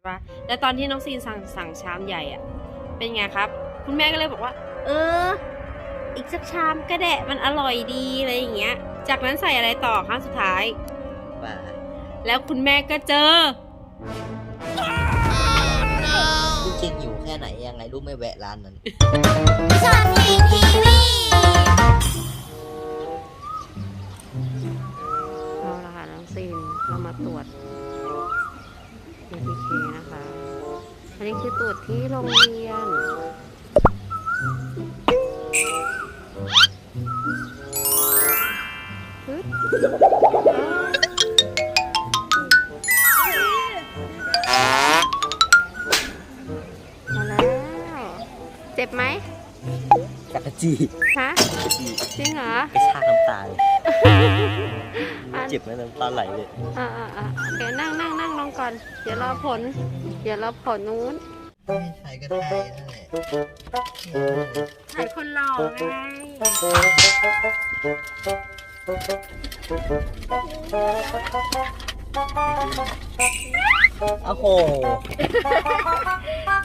ช่ปะแล้วตอนที่น้องซีนสั่งสั่งชามใหญ่อะเป็นไงครับ คุณแม่ก็เลยบอกว่า เออ อีกสักชามก็ได้มันอร่อยดีอะไรอย่างเงี้ย จากนั้นใส่อะไรต่อครั้งสุดท้ายป่าแล้วคุณแม่ก็เจอลูกจริงอยู่แค่ไหนยังไงลูกไม่แวะร้านนั้นเอา อันนี้คือตรวจที่โรงเรียนปึ๊บมาแล้วเจ็บไหมจักรจีฮะจักรจีจริงเหรอกระชากน้ำตาเลยอะเจ็บไหมน้ำตาไหลเลย อ่าอ่าอ่าโอเคนั่งนั่งนั่งลงก่อน เดี๋ยวรอผล เดี๋ยวรอผลนู้น ไม่ใช่ก็ใช่นั่นแหละถ่ายคนหล่อไงโอ้โห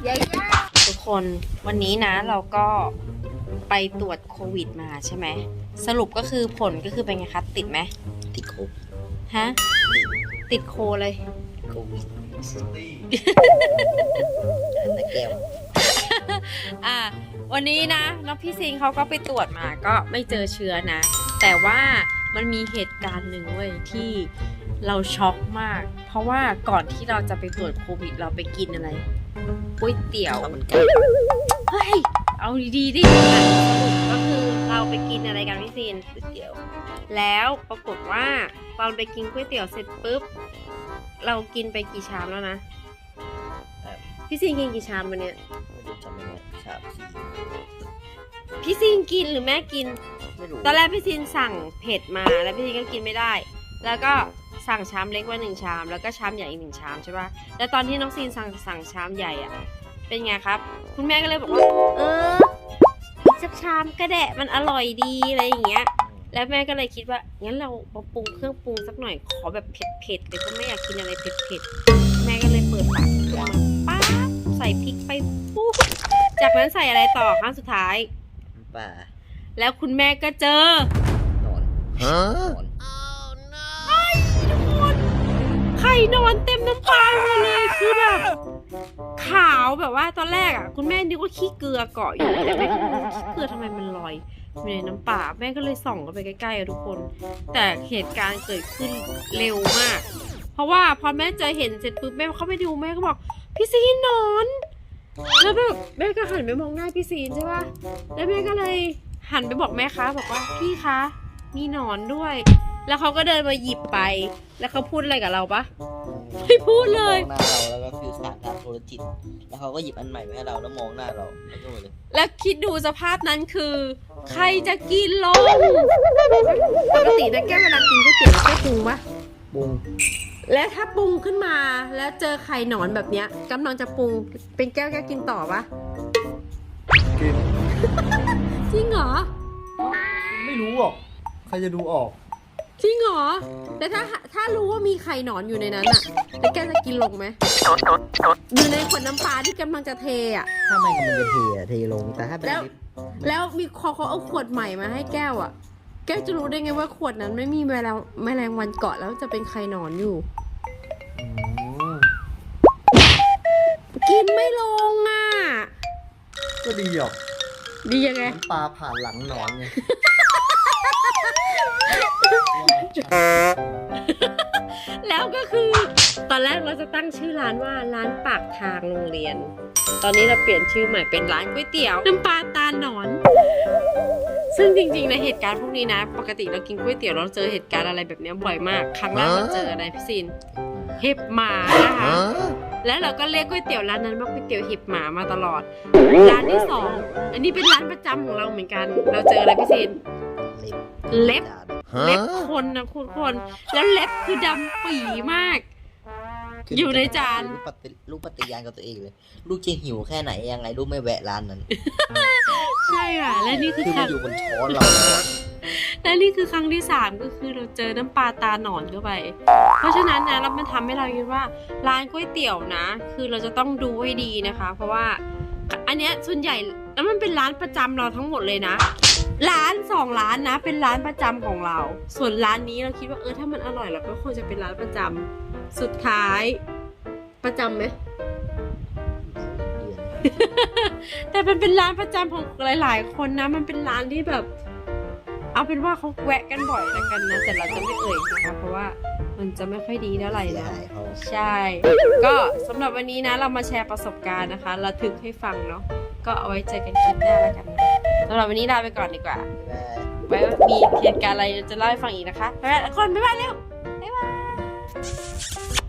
ยายาทุกคนวันนี้นะเราก็ไปตรวจโควิดมาใช่ไหม สรุปก็คือผลก็คือเป็นไงคะ ติดไหมติดโควิดฮะ ติดโคเลย โควิด แต่แก้วอ่า วันนี้นะน้องพี่ซิงเขาก็ไปตรวจมาก็ไม่เจอเชื้อนะ แต่ว่ามันมีเหตุการณ์หนึ่งเว้ยที่เราช็อกมาก เพราะว่าก่อนที่เราจะไปตรวจโควิด เราไปกินอะไรก๋วยเตี๋ยวข้าวมันไก่เฮ้ยเอาดีๆดิอะสรุปก็คือเราไปกินอะไรกันพี่ซินก๋วยเตี๋ยว แล้วปรากฏว่าตอนไปกินก๋วยเตี๋ยวเสร็จปุ๊บ เรากินไปกี่ชามแล้วนะ ครับพี่ซินกินกี่ชามวันเนี้ยไม่รู้จำไม่ได้ชาบสีพี่ซินกินหรือแม่กิน ไม่รู้ตอนแรกพี่ซินสั่งเผ็ดมาแล้วพี่ซินก็กินไม่ได้ แล้วก็สั่งชามเล็กมาหนึ่งชาม แล้วก็ชามใหญ่อีกหนึ่งชามใช่ปะแล้วตอนที่น้องซินสั่งสั่งชามใหญ่อะเป็นไงครับ คุณแม่ก็เลยบอกว่า เอออีกสักชามก็ได้มันอร่อยดีอะไรอย่างเงี้ย แล้วแม่ก็เลยคิดว่างั้นเรามาปรุงเครื่องปรุงสักหน่อยขอแบบเผ็ดๆเลยเพราะไม่อยากกินอะไรเผ็ดๆแม่ก็เลยเปิดฝาเครื่องมาป๊าบใส่พริกไปปุ๊บจากนั้นใส่อะไรต่อครั้งสุดท้ายป่าแล้วคุณแม่ก็เจอนอนนอนไข่นอนเต็มน้ำปลาหมดเลยคือแบบขาวแบบว่าตอนแรกอะ คุณแม่นึกว่าขี้เกลือเกาะอยู่แต่แม่ก็งงขี้เกลือทำไมมันลอย อยู่ในน้ำป่าแม่ก็เลยส่องกันไปใกล้ๆอะทุกคน แต่เหตุการณ์เกิดขึ้นเร็วมาก เพราะว่าพอแม่เจอเห็นเสร็จปุ๊บแม่เข้าไปดูแม่ก็บอก พี่ซีนนอนแล้วแบบแม่ก็หันไปมองหน้าพี่ซีนใช่ปะแล้วแม่ก็เลยหันไปบอกแม่คะบอกว่าพี่คะมีหนอนด้วย แล้วเขาก็เดินมาหยิบไป แล้วเขาพูดอะไรกับเราปะ ไม่พูดเลย มองหน้าเราแล้วก็ฟิวสารทางโทรจิต แล้วเขาก็หยิบอันใหม่มาให้เราแล้วมองหน้าเราแล้วก็หมดเลยแล้วคิดดูสภาพนั้นคือ ใครจะกินลงปกตินะแก้วเวลากินก๋วยเตี๋ยวแก้วปรุงปะบุ้งแล้วถ้าปรุงขึ้นมาแล้วเจอไข่หนอนแบบเนี้ยกำลังจะปรุงเป็นแก้วแก้วกินต่อปะกินจริงเหรอ ไม่รู้หรอก ใครจะดูออก จริงเหรอแต่ถ้าถ้ารู้ว่ามีไข่หนอนอยู่ในนั้นอะแล้วแก้วจะกินลงไหม อยู่ในขวดน้ำปลาที่กำลังจะเทอะถ้าไม่ก็มันจะเทอะเทลงแต่ถ้าเป็นแล้ว ลิฟต์แล้วมีเขาเขาเอาขวดใหม่มาให้แก้วอะแก้วจะรู้ได้ไงว่าขวดนั้นไม่มีแมลงแมลงวันเกาะแล้วจะเป็นไข่หนอนอยู่ อืมกินไม่ลงอะก็ดีหรอกดียังไง น้ำปลาผ่านหลังหนอนไง แล้วก็คือตอนแรกเราจะตั้งชื่อร้านว่าร้านปากทางโรงเรียน ตอนนี้เราเปลี่ยนชื่อใหม่เป็นร้านก๋วยเตี๋ยวน้ำปลาตาหนอน ซึ่งจริงๆในเหตุการณ์พวกนี้นะ ปกติเรากินก๋วยเตี๋ยวเราเจอเหตุการณ์อะไรแบบนี้บ่อยมาก ครั้งแรกเราเจออะไรพี่ซินเห็บหมานะคะแล้วเราก็เรียกก๋วยเตี๋ยวร้านนั้นว่าก๋วยเตี๋ยวเห็บหมามาตลอด ร้านที่สองอันนี้เป็นร้านประจำของเราเหมือนกัน เราเจออะไรพี่ซินเล็บ เล็บเล็บคนนะคุณคน แล้วเล็บคือดำปีมากขึ้นอยู่ในจาน ลูกปฏิลูกปฏิญาณกับตัวเองเลย ลูกจะหิวแค่ไหนยังไงลูกไม่แวะร้านนั้น ใช่ค่ะและนี่คือคือคมัรั้นงอยู่บนช้อนเราแล้วอะและนี่คือครั้งที่สามก็คือเราเจอน้ำปลาตาหนอนเข้าไป เพราะฉะนั้นนะเรามันทำให้เราคิดว่าร้านก๋วยเตี๋ยวนะ คือเราจะต้องดูให้ดีนะคะ เพราะว่าอันเนี้ยส่วนใหญ่แล้วมันเป็นร้านประจำเราทั้งหมดเลยนะ ร้านสองร้านนะ เป็นร้านประจำของเรา ส่วนร้านนี้เราคิดว่าเออถ้ามันอร่อยเราก็ควรจะเป็นร้านประจำสุดท้าย ประจำไหมเดือนแต่มันเป็นร้านประจำของหลาย ๆ คนนะ มันเป็นร้านที่แบบ เอาเป็นว่าเขาแวะกันบ่อยแล้วกันนะแต่เราจะไม่เอ่ยนะคะเพราะว่ามันจะไม่ค่อยดีเท่าไหร่เสียนะหายเขาใช่ ก็สำหรับวันนี้นะ เรามาแชร์ประสบการณ์นะคะระทึกให้ฟังเนาะก็เอาไว้เจอกันคลิปหน้าแล้วกันนะ สำหรับวันนี้ลาไปก่อนดีกว่าบ๊ายบายไว้มีเหตุการณ์อะไรจะเล่าให้ฟังอีกนะคะบ๊ายบายทุกคนบ๊ายบายเร็วบ๊ายบาย